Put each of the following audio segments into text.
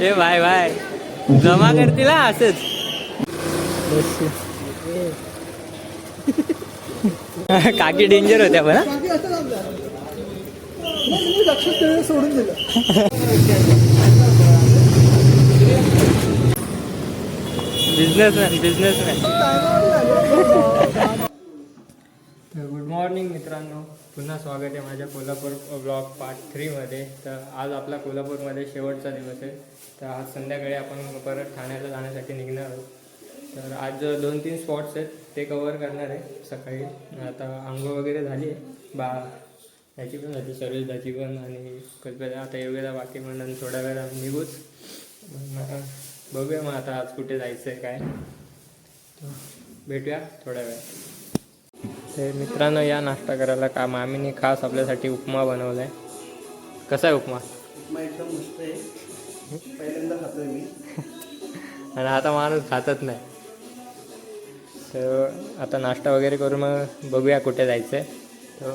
ए bye bye. जमा करतील असंच. काकी डेंजर होत्या पण हा? सोडून दिलं बिझनेसमॅन बिझनेसमॅन गुड मॉर्निंग मित्रांनो. पुन्हा स्वागत आहे माझ्या कोल्हापूर ब्लॉग पार्ट थ्रीमध्ये तर आज आपला कोल्हापूरमध्ये शेवटचा दिवस आहे. तर आज संध्याकाळी आपण परत ठाण्याला जाण्यासाठी निघणार आहोत. तर आज दोन तीन स्पॉट्स आहेत ते कवर करणार आहे सकाळी. आता आंघोळ वगैरे झाली आहे. बा ह्याची पण झाली सर्विस सर्विसदाची पण आणि कल्पना आता योग्यता बाकी म्हणून थोड्या वेळा निघूच. बघूया मग आता आज कुठे जायचं आहे काय भेटूया थोड्या वेळात ते मित्रांनो या नाश्ता करायला का मामीने खास आपल्यासाठी उपमा बनवला आहे कसा आहे उपमा? उपमा एकदम मस्त आहे. पहिल्यांदा खातोय मी. आणि आता माणूस खातच नाही. तर आता नाश्ता वगैरे करून मग बघूया कुठे जायचं आहे तर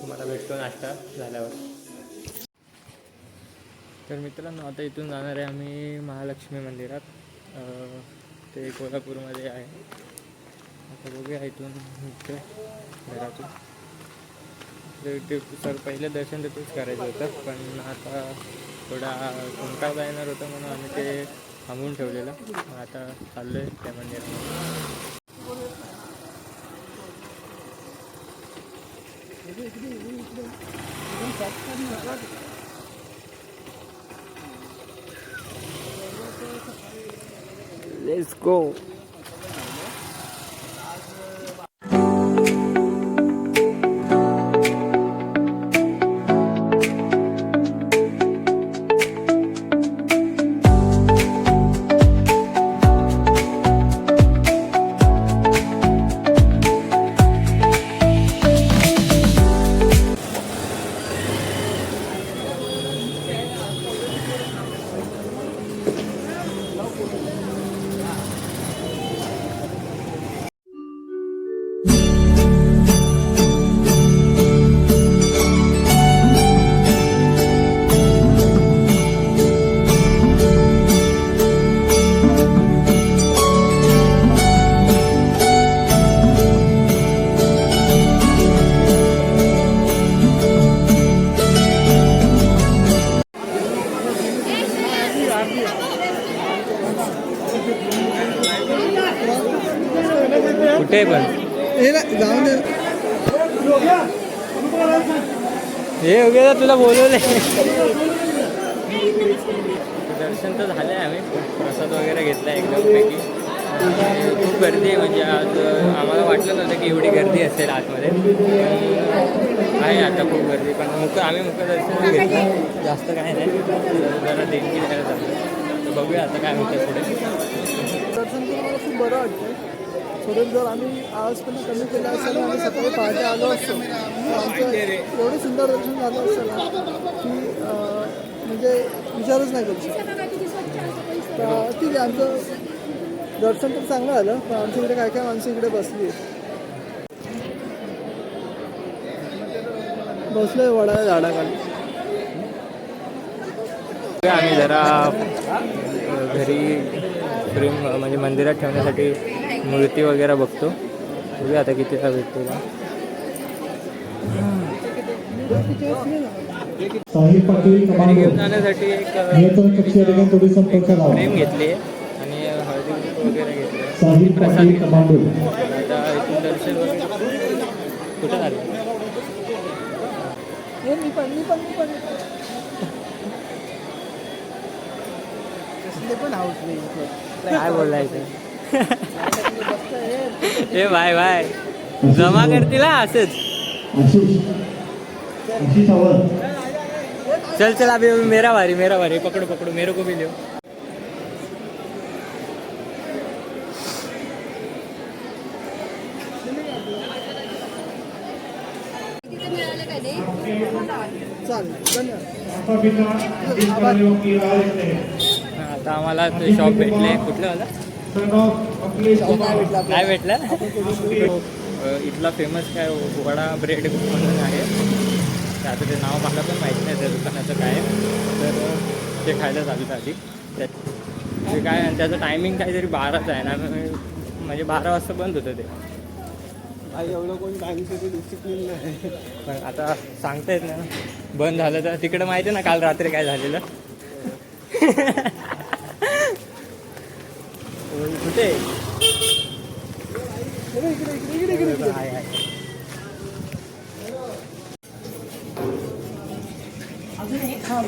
तुम्हाला भेटतो नाश्ता झाल्यावर. तर मित्रांनो आता इथून जाणार आहे आम्ही महालक्ष्मी मंदिरात. ते कोल्हापूरमध्ये आहे. आता बघूया इथून इकडे घरातून. ते सर पहिलं दर्शन तिथेच करायचं होतं पण आता थोडा कंटाळा येणार होतं म्हणून आम्ही ते थांबवून ठेवलेलं. आता चाललो आहे त्या मंदिरामध्ये. Let's go. कुठे पण. हे दे. हे वगैरे तुला बोलवले दर्शन तर झाले आम्ही. प्रसाद वगैरे घेतला एकदम पैकी. खूप गर्दी आहे म्हणजे आज आम्हाला वाटलं नव्हतं की एवढी गर्दी असेल आतमध्ये. आहे आता खूप गर्दी पण मुख आम्ही मुखदर्शन घेतलं. जास्त काय नाही. जरा देणगी द्यायला तर बघूया आता काय होतं पुढे. दर्शन खूप बरं वाटतं थोडं जर आम्ही आवाज पण कमी केला असेल आम्ही सकाळी पहाटे आलो असतो आमचं एवढं सुंदर दर्शन झालं असेल ना की म्हणजे विचारच नाही करू शकत. तर ठीक आहे आमचं दर्शन तर चांगलं झालं पण आमच्या इकडे काय काय माणसं इकडे बसली बसलोय वडा झाडाखाली. आम्ही जरा घरी प्रेम म्हणजे मंदिरात ठेवण्यासाठी मूर्ती वगैरे बघतो. बघूया आता कितीला भेटतो घेऊन जाण्यासाठी एक फ्रेम घेतली आणि हळदी वगैरे घेतलं साहिल प्रसाद पाटील घेतला. कमांडो आता इथून दर्शन वगैरे कुठं झालं? हे मी पण मी पण मी पण कसले पण हाऊस नाही काय बोलायचं ए बाय बाय. जमा करतील असंच. चल चल अभी मेरा भारी मेरा भारी. पकड़ो पकड़ो. मेरे को भी लिओ आता आम्हाला ते शॉप भेटले. कुठलं मला काय भेटलं इथला फेमस काय वडा ब्रेड म्हणून आहे. आता ते नाव मला पण माहीत नाही त्या दुकानाचं काय. तर ते खायला चालतं आधी. ते काय आणि त्याचं टायमिंग काहीतरी बाराचं आहे ना म्हणजे बारा वाजता बंद होतं ते. भाई एवढं कोण टाईमसाठी डिसिप्लिन नाही. पण आता सांगता येत नाही ना बंद झालं तर तिकडं माहिती आहे ना काल रात्री काय झालेलं? आहे. हाँ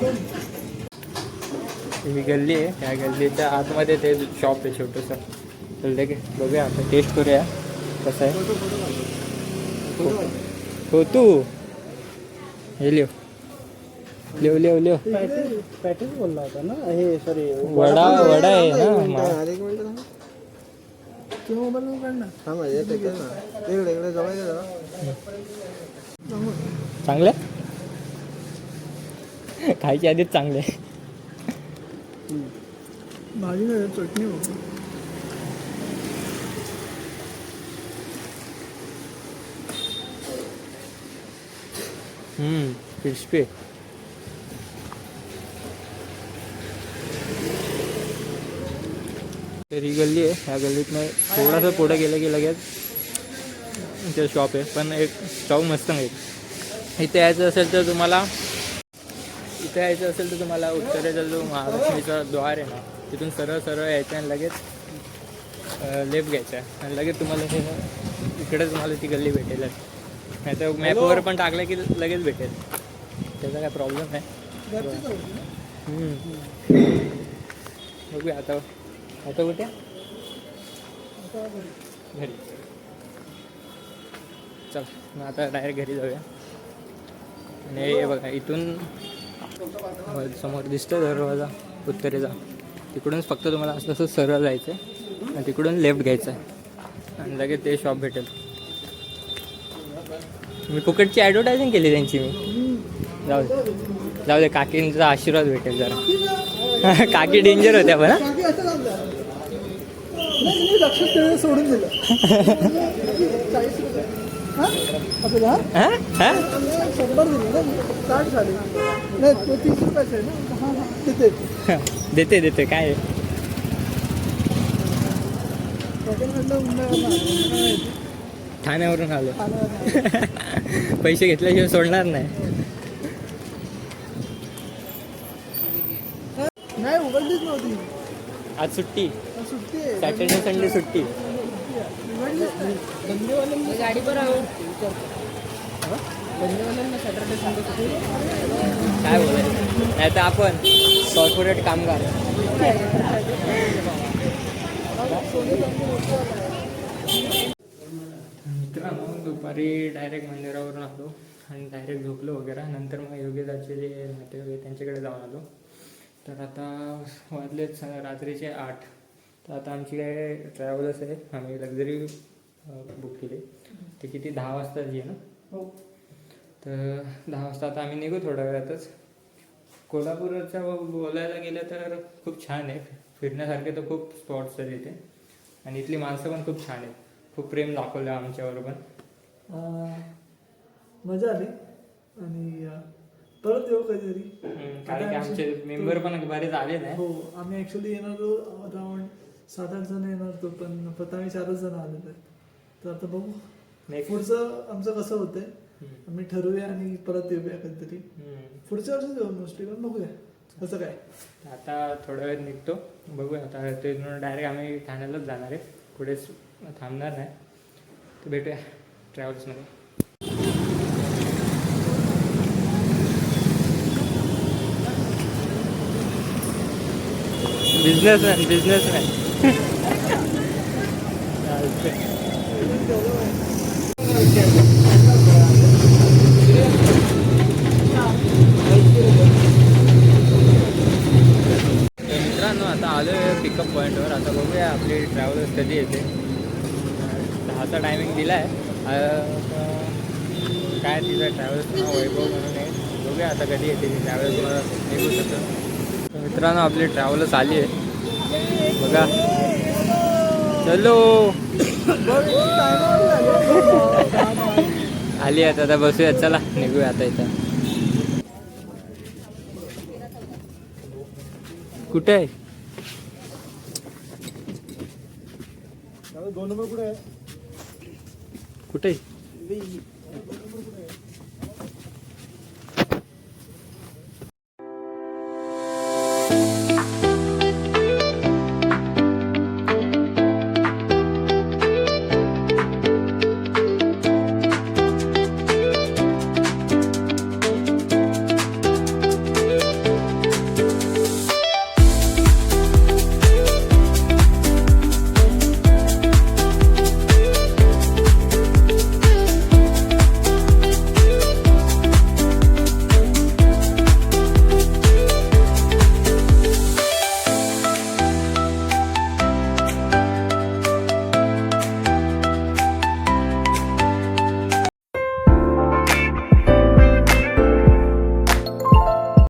ही गल्ली आहे या गल्लीच्या आतमध्ये ते शॉप आहे छोटंसं। तर लगे बघूया आता टेस्ट करूया कसं आहे हो तू हे live live live live pattern बोलला होता ना? हे सॉरी वडा वडा आहे ना किंवा मोबाईल काढ ना हा माझ्या ते ना इकडे इकडे जवळ ये जरा. चांगलं? खायची आधीच चांगले. भाजी नाही चटणी होती. क्रिस्पी तर ही गल्ली आहे. ह्या गल्लीतनं थोडंसं पुढं गेलं की लगेच ते शॉप आहे. पण एक चव मस्त मिळेल इथे यायचं असेल तर तुम्हाला इथे यायचं असेल तर तुम्हाला उत्तरेचा जो महालक्ष्मीचा द्वार आहे ना तिथून सरळ सरळ यायचं आणि लगेच लेफ्ट घ्यायचा आहे. आणि लगेच तुम्हाला हे इकडे तुम्हाला ती गल्ली भेटेल. नाही तर मॅपवर पण टाकलं की लगेच भेटेल. त्याचा काय प्रॉब्लेम नाही. बघूया आता. आता कुठे घरी. चल मग आता डायरेक्ट घरी जाऊया. आणि हे बघा इथून समोर दिसतो दरवाजा उत्तरेचा तिकडूनच फक्त तुम्हाला असं असं सरळ जायचं आहे आणि तिकडून लेफ्ट घ्यायचं आहे आणि लगेच ते शॉप भेटेल. मी फुकटची ॲडव्हर्टायझिंग केली त्यांची मी. जाऊ दे. जाऊ दे काकींचा आशीर्वाद भेटेल जरा. काकी डेंजर होत्या पण हा? बाकी असं लावलं नाही मी लक्षात ठेवलं सोडून दिलं. चाळीस रुपये हां? आपल्याला हा? हा? शंभर दिले ना? साठ झाले. नाही तो तीस रुपयाचे आहे ना? हां हां तिथे देते देते काय? ठाण्यावरून आलो. पैसे घेतल्याशिवाय सोडणार नाही. नाही उघडलीच नव्हती. आज सुट्टी. सॅटर्डे संडे सुट्टी. गाडी काय बोलायचं? नाही तर आपण कॉर्पोरेट कामगार. मित्रांनो दुपारी डायरेक्ट मंदिरावरून आलो आणि डायरेक्ट झोपलो वगैरे. नंतर मग योगेदाचे जे नाते वगैरे त्यांच्याकडे जाऊन आलो. तर आता वाजलेच रात्रीचे आठ. तर आता आमची काय ट्रॅव्हलर्स आहे आम्ही लक्झरी बुक केली. ते किती? दहा वाजताची आहे ना? हो. तर दहा वाजता आता आम्ही निघू थोड्या वेळातच. कोल्हापूरच्या बोलायला गेलं तर खूप छान आहे. फिरण्यासारखे तर खूप स्पॉट्स आहेत इथे. आणि इथली माणसं पण खूप छान आहेत. खूप प्रेम दाखवलं आमच्यावर पण. मजा आली. आणि परत येऊ कधीतरी. हम्म, कारण की आमचे मेंबर पण बरेच आले नाही हो आम्ही ॲक्च्युली येणार अराउंड सात आठ जण येणार होतो पण फक्त आम्ही चारच जण आलेलो तर आता बघू. पुढचं आमचं कसं होतंय आम्ही ठरवूया आणि परत येऊया कधीतरी पुढच्या वर्षीच येऊ मोस्टली पण बघूया. कसं काय? आता थोड्या वेळ निघतो. बघूया. आता ते डायरेक्ट आम्ही ठाण्यालाच जाणार आहे. कुठेच थांबणार नाही. तर भेटूया ट्रॅव्हल्समध्ये बिझनेसमॅन बिझनेसमॅन मित्रांनो आता आलो आहे पिकअप पॉईंटवर आता बघूया आपली ट्रॅव्हलर्स कधी येते. दहाचा टायमिंग दिला आहे काय तिचं ट्रॅव्हल्स नाव वैभव म्हणून आहे. बघूया आता कधी येते ती ट्रॅव्हल्स निघू शकतं. मित्रांनो आपली ट्रॅव्हलर्स आली आहे. बघा. चलो! आली आता आता बसूयात चला निघूया आता इथं. कुठे आहे? कुठे